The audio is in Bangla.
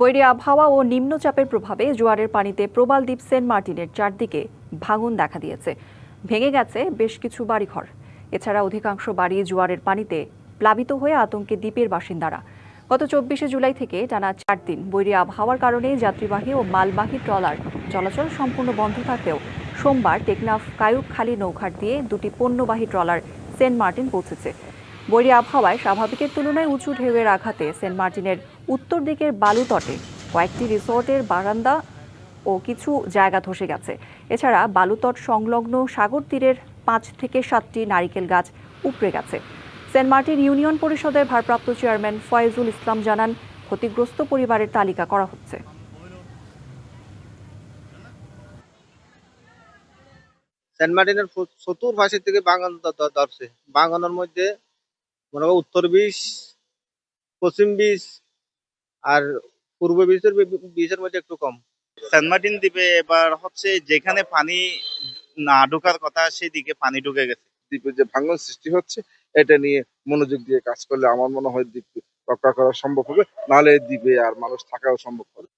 বৈরী আবহাওয়া ও নিম্নচাপের প্রভাবে জোয়ারের পানিতে প্রবাল দ্বীপ সেন্ট মার্টিনের চারদিকে ভাঙন দেখা দিয়েছে। ভেঙে গেছে বেশ কিছু বাড়িঘর। এছাড়া অধিকাংশ বাড়ি জোয়ারের পানিতে প্লাবিত হয়ে আতঙ্কে দ্বীপের বাসিন্দারা। গত চব্বিশে জুলাই থেকে টানা চার দিন বৈরী আবহাওয়ার কারণে যাত্রীবাহী ও মালবাহী ট্রলার চলাচল সম্পূর্ণ বন্ধ থাকলেও সোমবার টেকনাফ, কায়ুকখালী নৌঘাট দিয়ে দুটি পণ্যবাহী ট্রলার সেন্ট মার্টিন পৌঁছেছে। বৈরী আবহাওয়ায় স্বাভাবিকের তুলনায় উঁচু ঢেউয়ের আঘাতে সেন্ট মার্টিনের উত্তর দিকের বালুতটে কয়েকটি রিসোর্টের বারান্দা ও কিছু জায়গা ধসে গেছে। এছাড়া বালুতট সংলগ্ন সাগর তীরের পাঁচ থেকে সাতটি নারিকেল গাছ উপড়ে গেছে। সেন্ট মার্টিন ইউনিয়ন পরিষদের ভারপ্রাপ্ত চেয়ারম্যান ফয়েজুল ইসলাম জানান, ক্ষতিগ্রস্ত পরিবারের তালিকা করা হচ্ছে। সেন্ট মার্টিনের চতুর্পাশে থেকে বাগান মধ্যে মনে করো উত্তর বিচ পশ্চিম বিচ আর পূর্ব বিচের বি- বিচের মধ্যে একটু কম। সেন্ট মার্টিন দ্বীপে এবার হচ্ছে যেখানে পানি না ঢোকার কথা সেদিকে পানি ঢুকে গেছে। দ্বীপে যে ভাঙন সৃষ্টি হচ্ছে এটা নিয়ে মনোযোগ দিয়ে কাজ করলে আমার মনে হয় দ্বীপ রক্ষা করা সম্ভব হবে। নাহলে এই দ্বীপে আর মানুষ থাকাও সম্ভব হবে না।